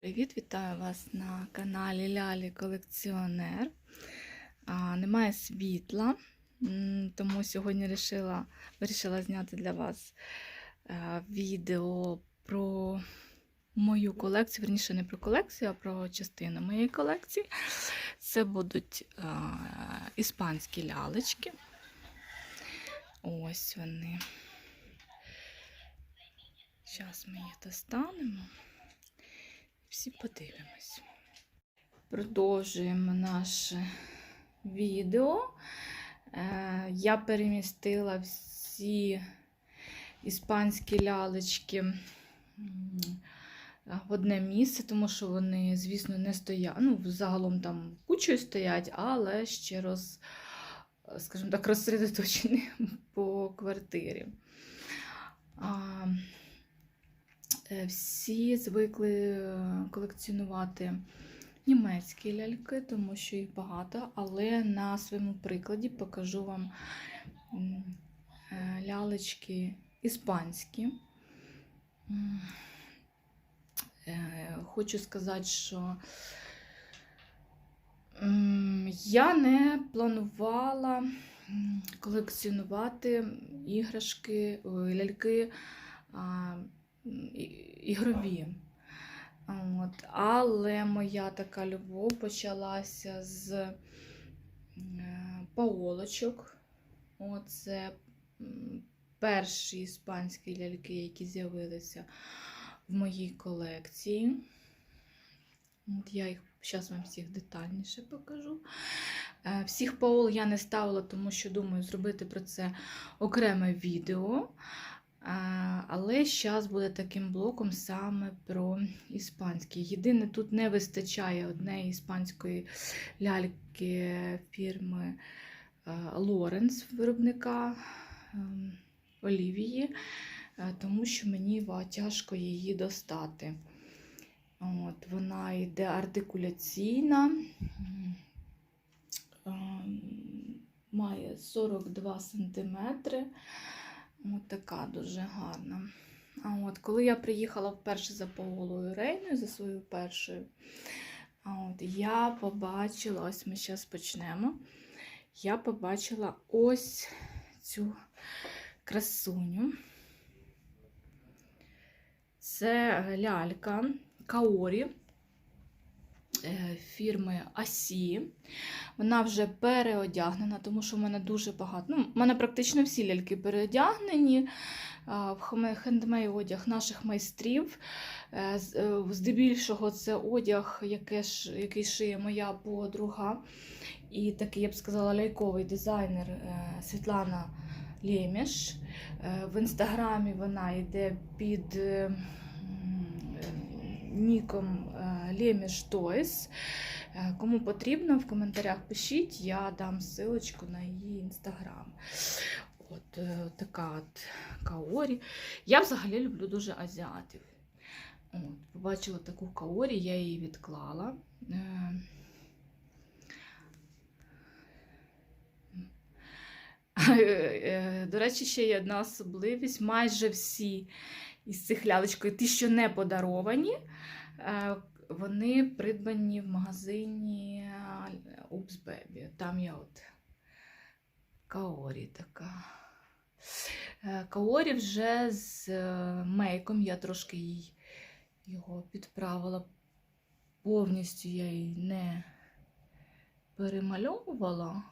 Привіт, вітаю вас на каналі Лялі Колекціонер. А, немає світла, тому сьогодні вирішила, вирішила зняти для вас е, відео про мою колекцію. Верніше, не про колекцію, а про частину моєї колекції. Це будуть е, іспанські лялечки. Ось вони. Зараз ми їх достанемо. Всі подивимось. Продовжуємо наше відео. Е, Я перемістила всі іспанські лялечки в одне місце, тому що вони, звісно, не стоять. Ну, загалом там кучою стоять, але ще роз, скажімо так, розсередоточені по квартирі. Е, Всі звикли е, колекціонувати німецькі ляльки, тому що їх багато, але на своєму прикладі покажу вам е, лялечки іспанські. Хочу сказати, що я не планувала колекціонувати іграшки, ляльки. Ігрові. От. Але моя така любов почалася з е, паолочок. Оце перші іспанські ляльки, які з'явилися в моїй колекції. От я їх зараз вам всіх детальніше покажу. Е, Всіх паол я не ставила, тому що думаю зробити про це окреме відео. Але зараз буде таким блоком саме про іспанський. Єдине, тут не вистачає однієї іспанської ляльки фірми Лоренс, виробника ем, Олівії, е, тому що мені тяжко її достати. От, вона йде артикуляційна, ем, має 42 сантиметри. От така дуже гарна. А от, коли я приїхала вперше за Паолою Рейною, за своєю першою, от, я побачила, ось ми зараз почнемо. Я побачила ось цю красуню. Це лялька Каорі фірми Асі. Вона вже переодягнена, тому що в мене дуже багато. Ну, в мене практично всі ляльки переодягнені. В хендмей одяг наших майстрів. Е, е, Здебільшого це одяг, який шиє моя подруга. І такий, я б сказала, ляльковий дизайнер е, Світлана Лєміш. Е, В інстаграмі вона йде під е, е, ніком е, Лєміш Toys. Е, Кому потрібно, в коментарях пишіть, я дам ссылочку на її інстаграм. От е, така от Каорі. Я взагалі люблю дуже азіатів. От, побачила таку Каорі, я її відклала. Е, Е, До речі, ще є одна особливість. Майже всі із цих лялечкою, ті, що не подаровані, е, вони придбані в магазині Oops Baby. Там є от Каорі така. Е, Каорі вже з е, мейком, я трошки їй його підправила. Повністю я її не перемальовувала.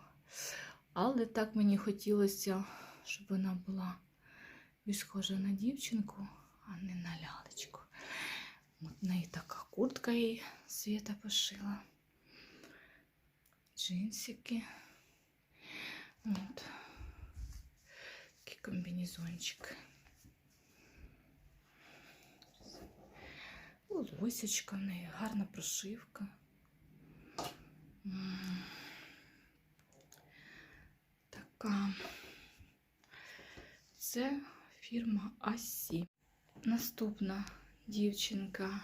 Але так мені хотілося, щоб вона була більш схожа на дівчинку, а не на лялечку. От неї така куртка їй світа пошила. Джинсики. От. Такий комбінезончик. Лосечка в неї, гарна прошивка. Така. Це фірма Асі. Наступна дівчинка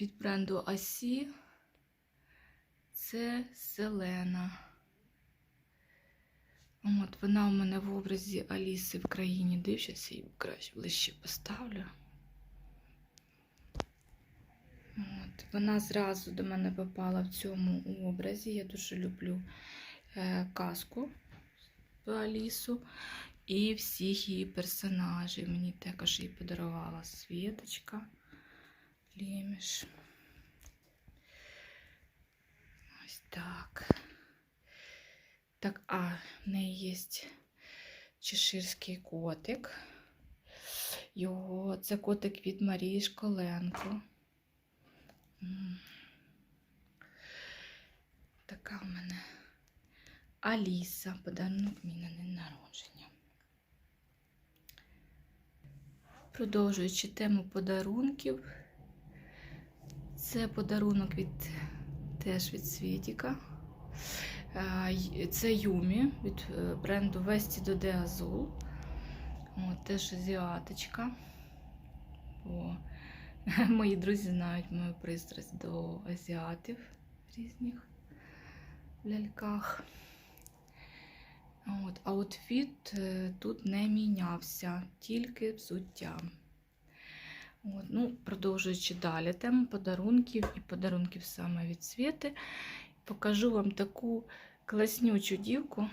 від бренду Асі. Це Селена. От вона у мене в образі Аліси в країні див. Її краще ближче поставлю. От, вона зразу до мене попала в цьому образі. Я дуже люблю е, казку про Алісу і всіх її персонажів. Мені також її подарувала Світочка Леміш. Ось так. Так, а в неї є чеширський котик. Його це котик від Марії Школенко. Така в мене Аліса, подарунок мій на день народження. Продовжуючи тему подарунків, це подарунок від теж від Світіка. Це Юмі від е, бренду Vestido de Azul. От, теж азіаточка. Бо мої друзі знають мою пристрасть до азіатів різних ляльках. От, а outfit е, тут не мінявся, тільки взуття. От, ну, продовжуючи далі тему подарунків і подарунків саме від Світи, покажу вам таку класнючу дівку.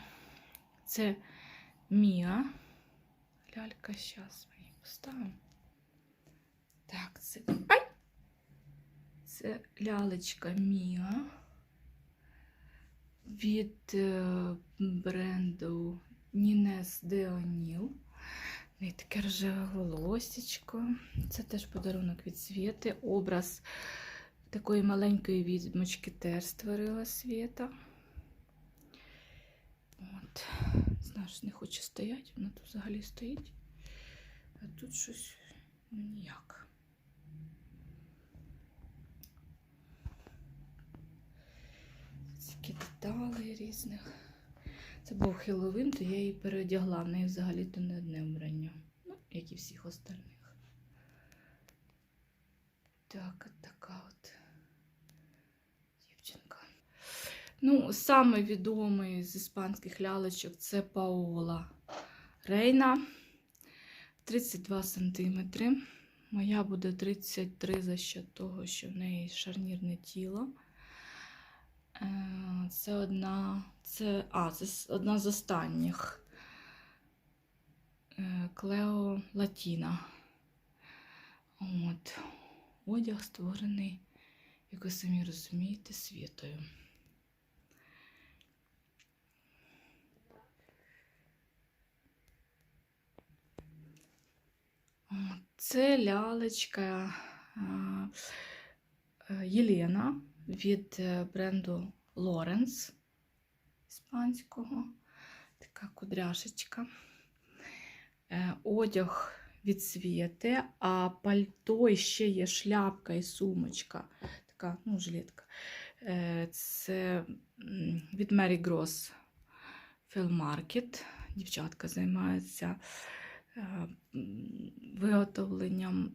Це Міа. Лялька, зараз ми її поставимо. Так, це. Ай! Це лялечка Міа від е, бренду Нінес де Оніл. В неї таке рожеве волосечко. Це теж подарунок від Світи. Образ такої маленької відьмочки теж створила Світа. От. Знаєш, не хоче стояти, вона тут взагалі стоїть. А тут щось ну, ніяк. Деталі різних. Це був Хеллоуін, то я її переодягла. В неї взагалі-то не одне вбрання. Ну, як і всіх остальних. Так, от така от дівчинка. Ну, саме відомий з іспанських лялечок це Паола Рейна. 32 сантиметри. Моя буде 33 за що того, що в неї шарнірне тіло. Це одна, це, а, це одна з останніх. Е, Клео Латіна. От. Одяг створений, як ви самі розумієте, світою. Це лялечка е, Єлена від е, бренду Лоренс іспанського. Така кудряшечка. Е, Одяг від світи, а пальто і ще є шляпка і сумочка. Така, ну, жилетка. Е, Це від Gross Film Market. Дівчатка займаються е, виготовленням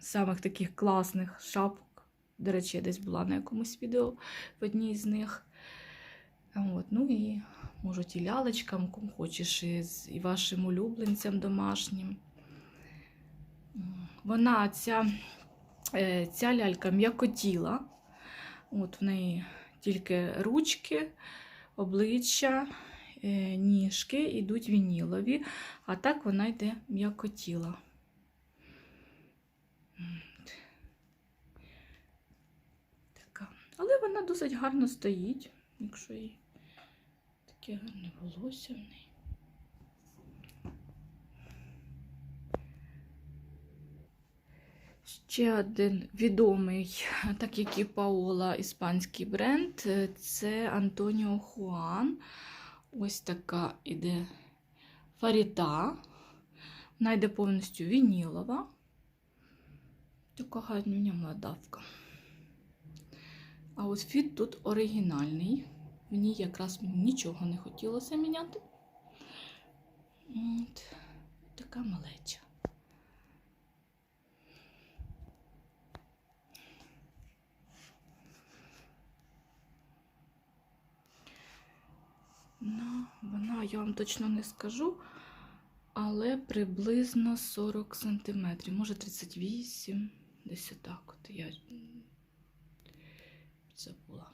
самих таких класних шапок. До речі, я десь була на якомусь відео в одній з них. От, ну і можуть і лялечкам, кому хочеш, і, і вашим улюбленцям домашнім. Вона, ця, е, ця лялька м'якотіла. От в неї тільки ручки, обличчя, е, ніжки йдуть вінілові, а так вона йде м'якотіла. От. Така. Але вона досить гарно стоїть, якщо їй таке гарне волосся в неї. Ще один відомий, так як і Паола, іспанський бренд, це Антоніо Хуан. Ось така іде фаріта. Вона йде повністю вінілова. Така гарнюня младавка. А от фіт тут оригінальний. Ній якраз нічого не хотілося міняти. От. Така малеча. Ну, вона, я вам точно не скажу, але приблизно 40 см, може 38, Десь отак от я м, забула.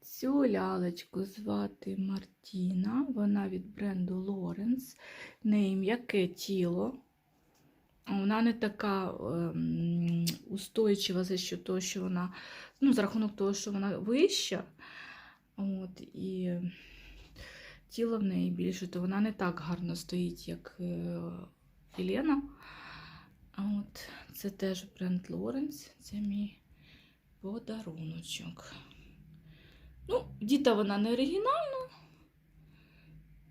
Цю лялечку звати Мартіна, вона від бренду Лоренс. В неї м'яке тіло. Вона не така ем, устойчива за що того, що вона, ну, за рахунок того, що вона вища. От, і тіло в неї більше, то вона не так гарно стоїть, як е, Єлена. А от це теж бренд Лоренс. Це мій подаруночок. Ну, діта вона не оригінальна.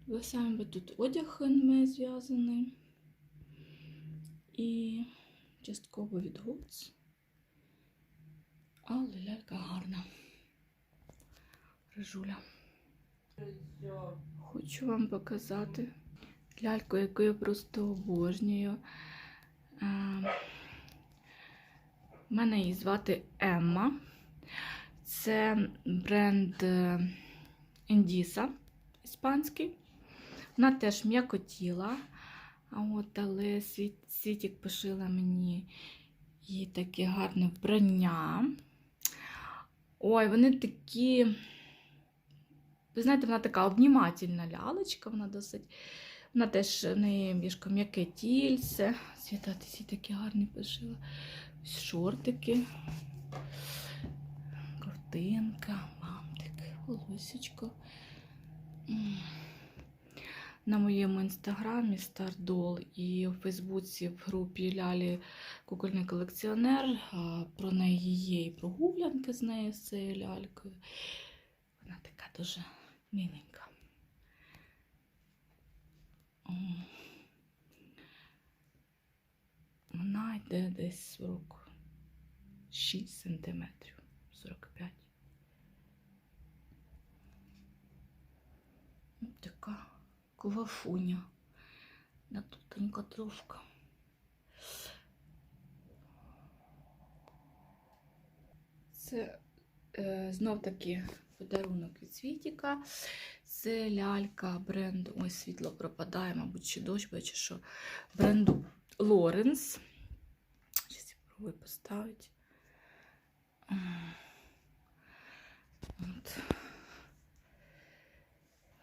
Ви самі тут одяг хендмейд зв'язаний. І частково від Гуц. Але лялька гарна. Рижуля. Хочу вам показати ляльку, яку я просто обожнюю. Е, Мене її звати Емма. Це бренд е, Індіса іспанський. Вона теж м'якотіла. От, але світік пошила мені їй таке гарне вбрання. Ой, вони такі. Ви знаєте, вона така обнімательна лялечка, вона досить. Вона теж в неї мішко м'яке тільце. Світа, ти всі такі гарні пошила. Шортики, ковтинка, бантик, волосечко. На моєму інстаграмі Стардол і у Фейсбуці в групі Лялі Кукольний колекціонер. Про неї є і прогулянки з нею з цією лялькою. Вона така дуже миленька. Вона йде десь 46 сантиметрів, 45. Ось Така квафуня. Натутенька трошка. Це е, знов таки подарунок від Світіка. Це лялька бренду. Ой, світло пропадає, мабуть, чи дощ, бачу, що бренду Лоренс. Зараз я спробую поставити. От.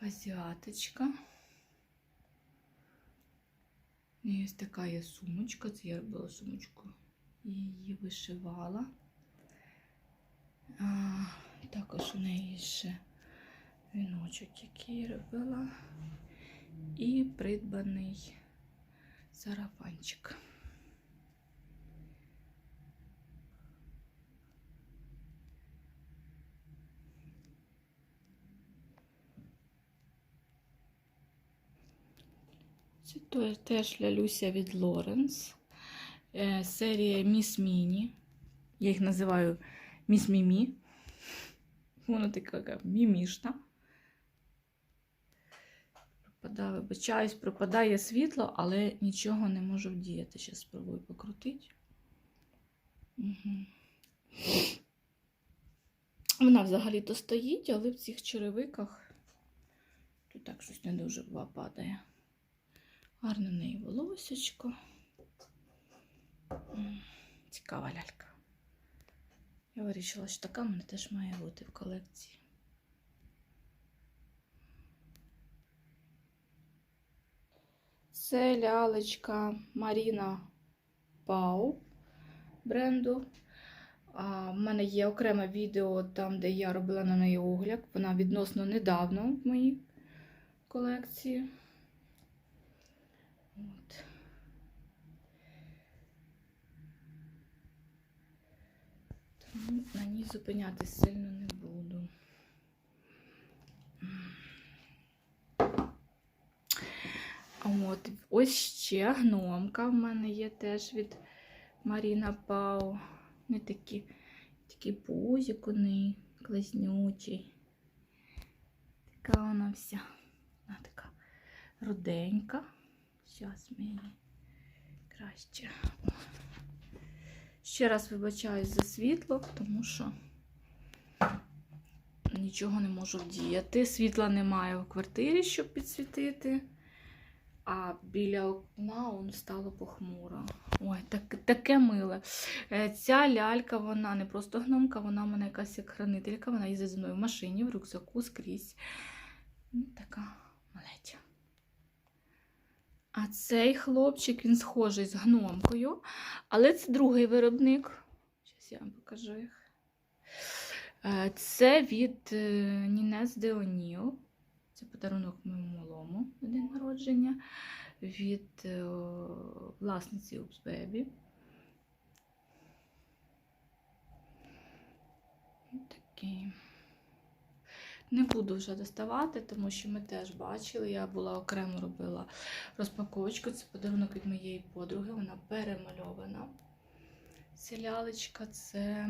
Азіаточка. І ось така є сумочка. Це я робила сумочку. Її вишивала. А, також у неї ще віночок, який робила. І придбаний сарафанчик. Це теж лялюся від Лоренс. Е, Серія Міс Міні. Я їх називаю Міс Мімі. Вона така мімішна. Пропадає, вибачаюсь, пропадає світло, але нічого не можу вдіяти. Зараз спробую покрутити. Угу. Вона взагалі-то стоїть, але в цих черевиках тут так щось не дуже падає. Гарне в неї волосечко. Цікава лялька. Я вирішила, що така мене теж має бути в колекції. Це лялечка Маріна Пау бренду. В мене є окреме відео там, де я робила на неї огляд. Вона відносно недавно в моїй колекції. На ній зупинятись сильно не буду. От, ось ще гномка в мене є теж від Маріна Пау. Не такі, такі пузик у неї, класнючий. Така вона вся. Вона така руденька. Зараз її краще. Ще раз вибачаюсь за світло, тому що нічого не можу вдіяти. Світла немає в квартирі, щоб підсвітити. а біля окна он стало похмуро. Ой, так, таке миле. Е, Ця лялька, вона не просто гномка, вона в мене якась як хранителька, вона їздить зі мною в машині, в рюкзаку скрізь. Ну, така малеча. А цей хлопчик, він схожий з гномкою, але це другий виробник. Зараз я вам покажу їх. Е, Це від е, Нінес де Оніл. Це подарунок моєму малому на день народження від е, власниці Упс Бебі. Такий. Не буду вже доставати, тому що ми теж бачили. Я була окремо робила розпаковочку. Це подарунок від моєї подруги. Вона перемальована. Ця це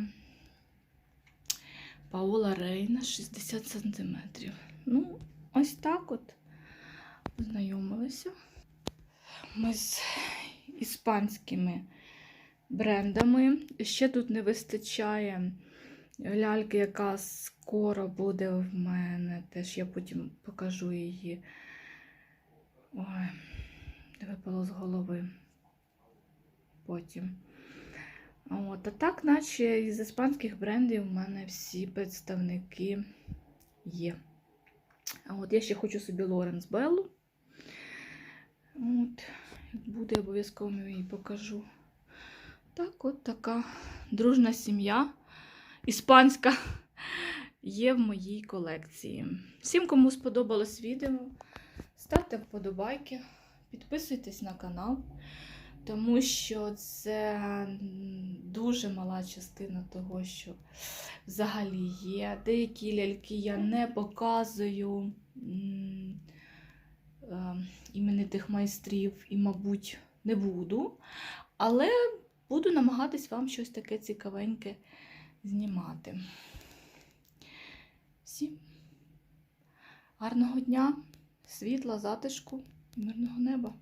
Паола Рейна 60 см. Ну, ось так от познайомилися. Ми з іспанськими брендами. Ще тут не вистачає ляльки, яка скоро буде в мене. Теж я потім покажу її. Ой, випало з голови. Потім. От, а так, наче із іспанських брендів у мене всі представники є. А от я ще хочу собі Лоренс Беллу. От, як буде, обов'язково її покажу. Так, от така дружна сім'я іспанська є в моїй колекції. Всім, кому сподобалось відео, ставте вподобайки, підписуйтесь на канал, тому що це дуже мала частина того, що взагалі є. Деякі ляльки я не показую е, іменитих майстрів і, мабуть, не буду. Але буду намагатись вам щось таке цікавеньке знімати. Всім гарного дня, світла, затишку, мирного неба.